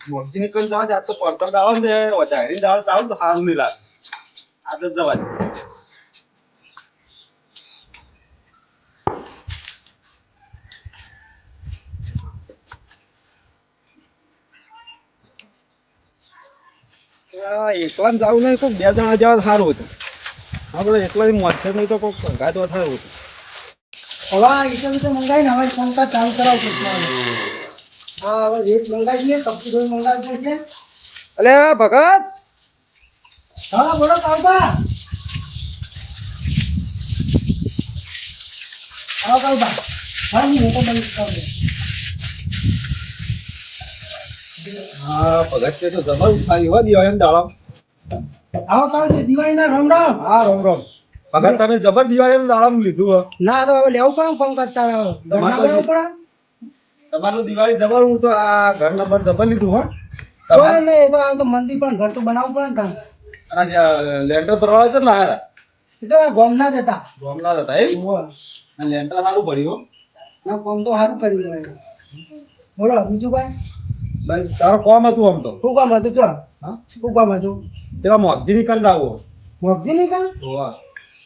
મોગજી નીકળી જવા દે. આજ તો પડતર દાડો ને વધારી દાડો ચાલુ તો સારું નહીં લાગે આજે જ જવા દે. આ એકલા જવું નહીં કોઈ બે જણા જવા તો સારું હતું આપણે એકલા મોજે નહીં તો કોઈ સંગાત તો સારું હતું હવે એટલે તો મંગાવીને હવે કામકાજ ચાલુ કરાવવું પડશે હા હવે રેત મંગાવી દઈએ કપડું મંગાવવું પડશે અલે ભગત! હા બોલો હા હું મોટો બંધ કરી. હા ભગત તો જબર ઉઠાવી. હો દિવાળી દાડો આવો કાવજી દિવાળીના રામ રામ હા રોમ રોમ ભગત તમે જબર દિવાળી દાડો લીધું ના તો હવે લેવું પડે પંકજ તારે લેવું પડે. તમારે દિવાળી જબર હું તો આ ઘર નંબર જબર લીધું હો. નહીં તો આમ તો મંદિર પણ ઘર તો બનાવવું પડે ને અને લેન્ટર ભરવા છે હારા એ તો આ ગોમના જ હતા ગોમના હતા એમ? અને લેન્ટર સારું પડ્યું ના કોમ તો સારું કર્યું બોલો બીજું કાંઈ? ભાઈ તારો કોમ હતું આમ તો. શું કામ હતું ચો હા? શું કામ હતું? પેલા મોગજી નીકળી આવો. મોગજી નહીં કામ હોવા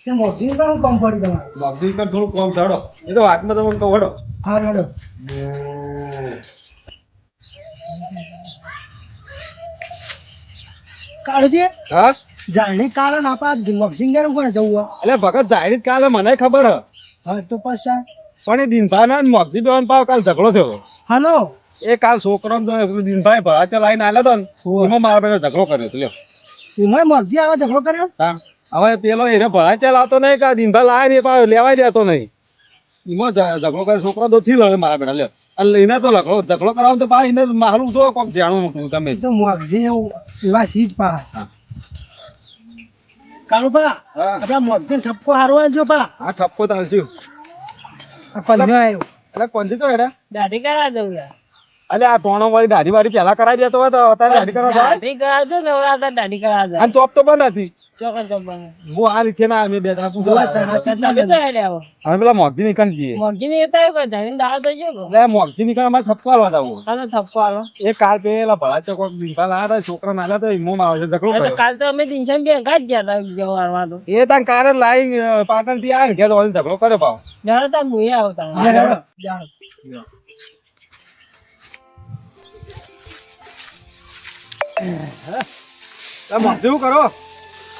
મોગજી નહીં કામ કામ પડી તમારે. મોગજી નીકળ થોડું કોમ થડો એ તો વાતમાં તમને કહો હડો. હા રેડો કાળજી હા? જાણની કારણ આપા મોગજી ગયા કોને જવું? એટલે ભગત જાહેર કાલે મને ખબર હ. હા તો પછી? પણ એ દિનભાઈ ના મોગજી બેવાન પાવ કાલ ઝઘડો થયો. હાલો. એ કાલ છોકરો દિનભાઈ ભરા ત્યાં લાઈને આલ્યો તો ને એમાં મારા બેટા ઝઘડો કર્યો હતો લ્યો. એમાં મગજી આવા ઝઘડો કર્યો? હા. હવે પેલો એને ભરા ત્યાં લાવતો નહીં કે દિનભાઈ લાવે નહીં પાછો લેવાય દેતો નહીં. એમાં ઝઘડો કરે છોકરો તો થી લડે મારા બેટા લ્યો. એને તો લખો ઝઘડો કરાવો તો પાછું એને મારું તો કોક જાણું તમે. તો મોગજી એવું એવા સીજ પા. કાળુભા હા. આપડા મોગજી ઠપકો હારો જો પા આ ઠપકો તાલજો આ પંજો આવ્યો એટલે કોણથી તો હેડા. દાઢી કરા દઉં યાર. અલે આ ટોણો વાળી દાઢી વાળી પેલા કરાવી દેતો હોય તો અત્યારે દાઢી કરવા જાય દાઢી કરા છો ને હવે આ તો દાઢી કરા દે અને ચોપ તો બંધ હતી. ચોકર ચોકર હું આ રીતે ના અમે આવો. અમે પેલા મોગજી નીકળ જઈએ મોગી ને એતા કોઈ? જાણીને દાળ તો જો એટલે મોગજી નીકળ અમારે ઠપકો આલવા જવું. કાલે એ કાલ પેલા ભળા ચોક દીપા લાયા હતા છોકરા નાના તો એમો મારો છે કાલ તો અમે દિનશન બે ગયા હતા જવારમાં તો એ તાન કારે લાઈ પાટણથી આવે ઘેર વાળી ઝઘડો કર્યો પાવ જાણે તાર મુએ આવતા હા, જાણો. શું કરો?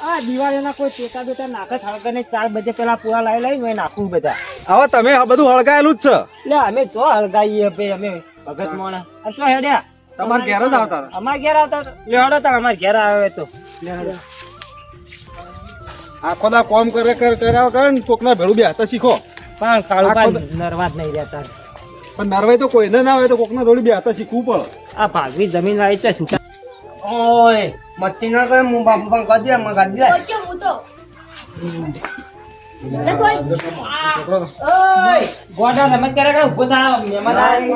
આ દિવાળીના કોઈ ટેકા બેટા નાખે ને ચાર બજે પેલા પૂરા લાવી લઈ મેં નાખું બધા. હવે તમે બધું હળગાયેલું જ છે. એટલે અમે તો હળગાઈએ ભાઈ અમે ભગત મોણા. તો હેડ્યા. તમાર ઘેર જ આવતા. અમાર ઘેર આવતા લે હડો તા અમાર ઘેર આવે તો. આખો દા કોમ કરે કરે કર્યા કરે ને કોકના ભેળું બેસતા શીખો. પણ કાળું આખો કાંઈ નરવા જ નહીં રહેતા. પણ નરવાય તો કોઈને ના હોય તો કોકના થોડી બેસતા શીખવું પડે. આ ભાગવી જમીન આવી છૂટા ઓય મસ્તી ના કરે હું બાપુ પણ કરી દે મને કરી દે. છોકરો તો- ઓય. ગોડા તમે ક્યારે મહેમાન આવે.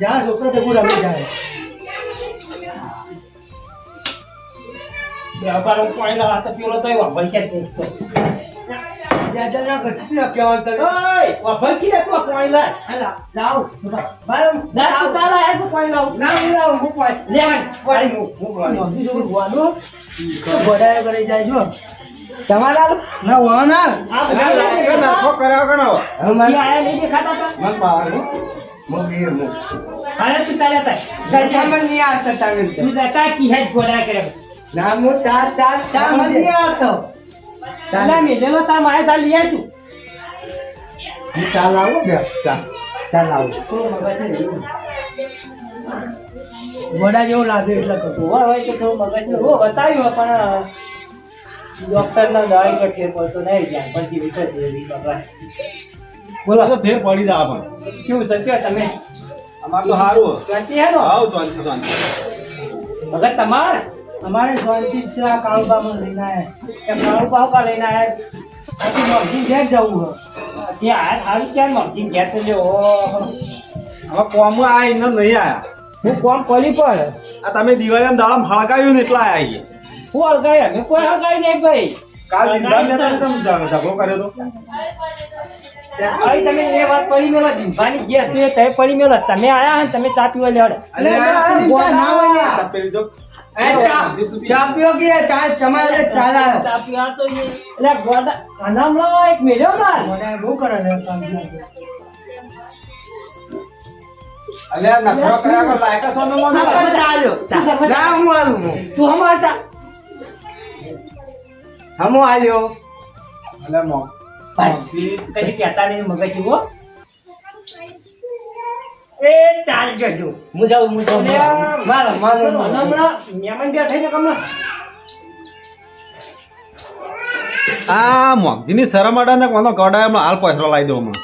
જા છોકરો તે પૂરા રમી જાય. વ્યાપાર પેલો વાપર છે. જ નહીં. જા જા જા ઘટી ના કહેવાનું તને ઓય વાપર છે તું કોણ લાય હાલા લાવ ના તું તારા તું કોણ લાવ ના હું લાવ હું પાય લે કોણ હું મોગજી જોડે ગોવાનું તો ગોડાએ કરી જાય જો તમારા ના વાના આ અરે, લાગ્યો નરખો કર્યા ના આયા નહીં દેખાતા તા મન બહારનું. અરે તું તારે તા મને નહીં આવતા તું જતા હેડ ગોડા કરે ના હું ચાર ચાર ચાર મને આવતો તારા. મેલેલો તાર મારે તાર લઈ તું હું ચાલ આવું બે ચાલ ચાલ આવું ગોડા જેવું લાગે એટલે તો. હોય હોય કે થોડું મગજ હો બતાવ્યું પણ ડોક્ટર ના દવાઈ ફેર પડતો નહીં જ્યાં. પછી વિકટ જેવી બાબા બોલો. તો ફેર પડી જા પણ કેવું સચ્યો તમે? અમાર તો સારું શાંતિ હે નો આવ શાંતિ શાંતિ. તમાર? જ છે આ કાળુબામાં લઈને लेना है પાવ કા લઈને આયા બાકી મોગી ઘેર જવું હે ત્યાં હાલ ક્યાં મગજી ઘેર તો જો ઓહો. હવે કોમ આ ઇન્દર નહીં આયા. હું કોમ પડે આ તમે દિવાળી દાડા હળગાવ્યું ને એટલા આયા છીએ. હું હળગાઈ અમે કોઈ હળગાઈ નહીં ભાઈ. કાલ દિનભાઈ ને તમે ઝઘડો કર્યો તો. તમે એ વાત પડી મેલા ધીંભાની ગયા તે પડી મેલા. તમે આયા ને તમે ચા પીવા લેવડે ના હોય. પેલી જો એ ચા- ચા પીવો કે તમારે ચા લાવો. તો એટલે ગોડા અનામલો એક મેલ્યો માર મને બહુ કરે ને અલ્યા નખરો કર્યા વગર લાયકા સોનો મોનો આ પણ ચા લ્યો. ચા. ના, હું આલું હું. તું હમાર હમો આલ્યો અલ્યા મો મોક્ષી કદી કહેતા નહીં મગજ હો એ ચાલ જજો હું જાઉં હું જાઉં મારો, મારો, મારો. હમણાં મહેમાન બેઠા છે કમલા આ મોગજીની શરમ અડા ને કોનો કડાય હમણાં હાલ પૈસો લાવી દઉં હમણાં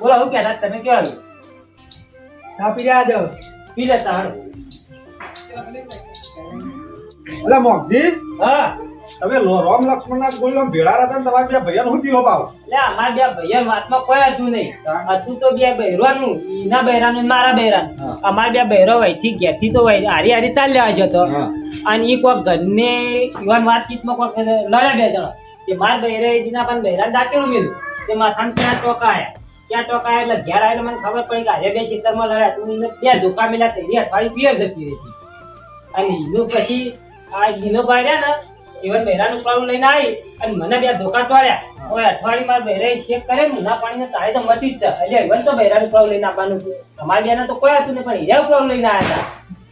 બોલો હું કહેતા તમે કેવા છો? ચા પી રહ્યા જાઓ. પી લેતા હાલો. અલ્યા મોગજી હા તમે રામ લક્ષ્મણ ના ગોળ ભેળા હતા તમારે બે ભૈયા નું થયો ભાવ એટલે અમારા બે ભાઈઓ વાતમાં કોઈ હતું નહીં. હતું તો બે બહેરોનું એના બહેરાનું ને મારા બહેરાનું. અમારા બે બહેરો વહીથી ઘેરથી તો હારી હારી હારી ચાલ્યા જતો. અને એ કોક ઘરને યુવાન વાતચીતમાં કોક લડ્યા બે જણા. કે માર બહેરે જીના પણ બહેરાને દાટેલું મેલું તે માથામાં ત્યાં ટોકા આયા ત્યાં ટોકા એટલે ઘેર આવેલો મને ખબર પડી કે આજે બે ખેતરમાં લડ્યા. તું બે ધોકા મેલ્યા તે અઠવાડિયે પિયર જતી રહી અને એનું પછી આ ગીનો પાડ્યા ને ઈવન બહેરાનું પાડું લઈને આવી અને મને બે ધોકા તોડ્યા હવે અઠવાડિયે મારા બહેરે શેક કરે ને મુના પાણીને તારે તો મતી જ છે. એટલે ઈવન તો બહેરાનું પાડું લઈને આવવાનું હતું અમારી બેને તો કોઈ હતું નહીં પણ હીરા પાડું લઈને આવ્યા હતા.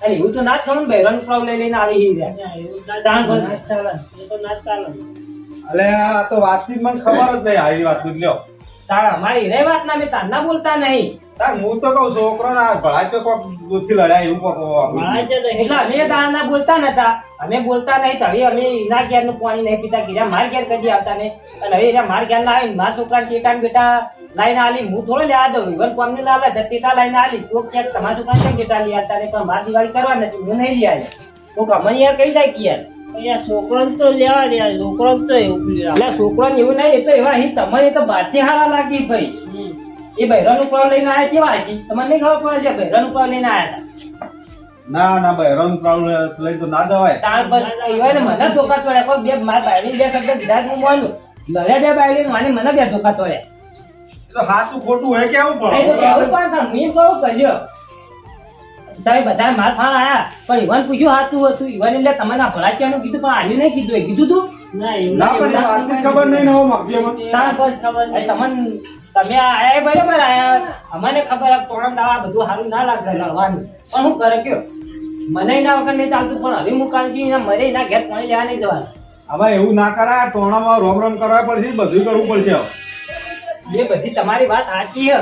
અને એવું તો ના જ ખબર ને બહેરાનું પાડું લઈ લઈને આવી હીરા તાણ ચાલે. એ તો ના ચાલે. અલે આ તો વાતની મને ખબર જ નહીં આવી વાત લ્યો. તારા અમારી હીરા વાત ના મેં તારના બોલતા નહીં. તાર હું તો કહું છોકરો ના ભળાચો કોક દૂધથી લડાય એવું કોક એટલે અમે તારના બોલતા નતા. અમે બોલતા નહીં તો હવે અમે એના ઘેરનું પાણી નહીં પીતા. કીધા માર ઘેર કદી આવતા નહીં. અને હવે એના માર ઘેર ના આવીને મા છોકરા ટેટા બેટા લાઈન આલી. હું થોડો લેવા દઉં. ઇવન કોમને ના લે ટેટા લાઈન આલી. તો ક્યાંક તમારા છોકરા કેમ ટેટા લઈ આવતા નહીં? પણ માર દિવાળી કરવા નથી. હું નહીં લઈ આવી તો કમાઈ યાર કઈ જાય કે યાર છોકરો તો લેવા દે છોકરો તો એવું છોકરો એવું નહીં. એ તો એવા તમારે તો બહારથી હારા લાગી ભાઈ. એ બૈરાનું પાવ લઈને આવ્યા કેવા છે? તમને નહીં ખબર પડે છે બૈરાનું પાવ લઈને આવ્યા હતા. ના ના ભાઈ રન પ્રાઉડ લઈને તો ના જવાય. તાર પર ઈવન મને ધોકા તોડ્યા. કોઈ બે મારા બાયલી બે શબ્દ દીધા હું માનું લડ્યા બે બાયલી મને મને બે ધોકા તોડ્યા. તો હાથું ખોટું હોય કેવું પડે? કહેવું પણ મેં કહું કર્યો. તમે બધા માર ફાળ આયા. પણ ઈવન પૂછ્યું હાથું હતું. ઈવન એટલે તમને ભલાચિયાનું કીધું પણ આલ્યું નહીં કીધું. એ કીધું તું? ના પણ વાતની ખબર નહીં ને હવે મગજીમાં. બસ ખબર નહીં. તમને તમે આયા બરાબર આયા. અમને ખબર આ તોરણ દાવા બધું સારું ના લાગે લડવાનું. પણ હું કરે કયો? મને એના વગર નહીં ચાલતું પણ હવે હું કાળજી મને એના ઘેર પાણી લેવા નહીં જવાનું. હવે એવું ના કરાય ટોણામાં રોમ રોમ કરવા પડશે બધું કરવું પડશે. એ બધી તમારી વાત સાચી છે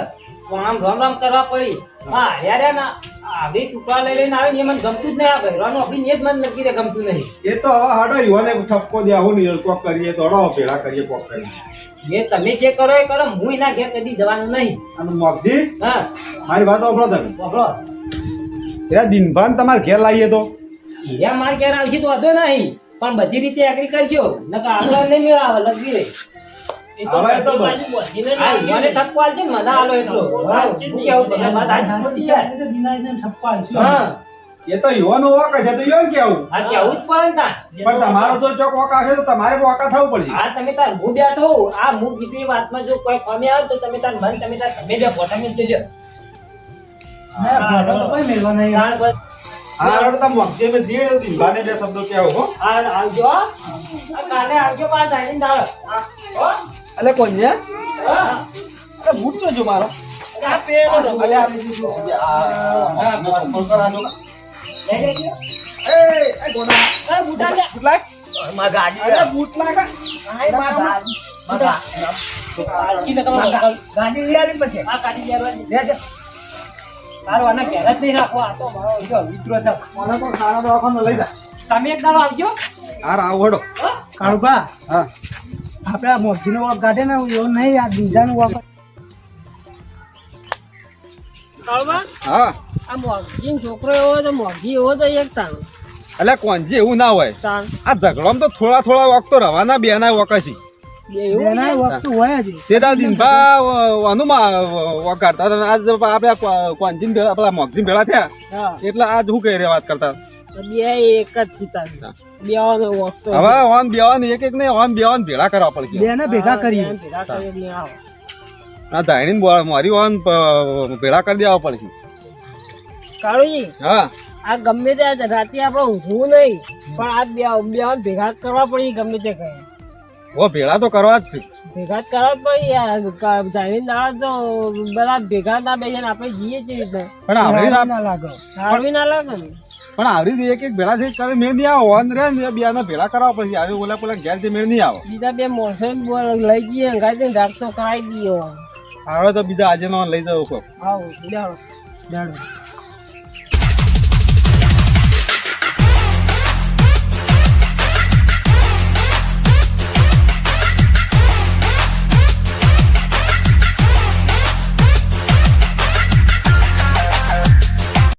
આમ રમ રામ કરવા પડી. હા યાર ના આવી ટુકડા લઈ લઈને આવે ને એ મને ગમતું જ નહીં આ ભૈરવાનું આપણી એ જ મને નક્કી ગમતું નહીં. એ તો હવે હાડો યુવાને ઠપકો દે આવું ને કોક કરીએ તો હડો ભેળા કરીએ કોક કરીએ. એ તમે જે કરો એ કરો હું એના ઘેર કદી જવાનું નહીં. અને મગજી હા. મારી વાત ઓફળો તમે. ઓફળો એ દિનભાન તમારે ઘેર લાવીએ તો? હીરા માર ઘેર આવશે તો વધો નહીં. પણ બધી રીતે એગ્રી કરજો. નકર આગળ નહીં મેળાવે લગી રહી. હવે તો બસ. મને ઠપકો આલજો ને મને આલો એટલો. હા, કેવું તમે વાત સાચી ખોટી છે? દિનાઈને ઠપકો આલશું. હા. એ તો યુવાનો વોક હશે તો યુવાન કેવું? હા કેવું જ પડે ને પણ તમારો જો ચોક વોક આવશે તો તમારે વાકા થવું પડશે. આ તમે તાર હું બેઠો આ હું કીધી વાતમાં જો કોઈ ખામી આવે તો તમે તાર મન તમે તાર તમે બે ગોઠવી દેજો. ના, ફોટો તો કોઈ મેળવો નહીં. હા હાડો તમે મગજી મેં જે દિનભાને બે શબ્દો કહેવો હો. આ આવજો આ કાલે આવજો પાછા આવીને દાળ હા, એટલે કોણ છે અરે બૂટ તો જો મારો. અલે આ બીજું શું? આ લેજો. એ એ ગોડા આ બુટા લે. બૂટ લાય ગાડી અરે બૂટ કા આય મા ગાડી ને તમારે ગાડી લઈ આવી પછી આ ગાડી લઈ લે લેજો. તારો આને ઘેર જ નહીં રાખવો આ તો મારો જો મિત્રો છે મને તો ખાના દવાખાને લઈ જા તમે એક દાડો આવજો હાર આવો હડો હો? કાળુભા, હા આપણે આ મોઢીનો વોક કાઢે ને એવો નહીં આ બીજાનો વોક હા. આ મોરજી છોકરો એવો તો એવો તો એક તાણ એટલે કોણજી એવું ના હોય. આ ઝઘડોમાં તો થોડા થોડા વખત તો રવાના બેના વોક તો તે દિનભા અનુમાં હતા આજ આપણે કોંજીન ભેળા પેલા મોગજીન ભેળા થયા. એટલે આજ હું કહી રહ્યા વાત કરતા? બે એક જ વસ્તુ હવે ઓન બેવાન એક એક ને ઓન બેવાન ભેળા કરવા પડશે. બેને ભેગા કરીએ. ભેગા કરી આવો. આ ધાણીને મારી ઓન ભેળા કરી દેવા પડશે. કાળુજી હા. આ ગમે તે આ રાતે આપણે ઊંઘવું નહીં પણ આ બે બે ભેગા કરવા પડી ગમે તે કહે ઓ ભેળા તો કરવા જ છે. ભેગા જ કરવા પડી યાર દાડા તો બધા ભેગા ના બેસીને આપણે જઈએ છીએ રીતે પણ આવડી ના ના લાગે. આવડી ના લાગે ને. પણ આવડી રીતે એક એક ભેળા થઈ કરે મેળ નહીં આવે. ઓન રે ને બે ને ભેળા કરાવો પછી આવી ઓલા પેલા ઘેરથી મેળ નહીં આવે. બીજા બે મોણસો લઈ જઈએ ગાડી રાત તો કરાવી દઈએ. આવે તો બીજા આજે નો લઈ જાવ કોક. આવો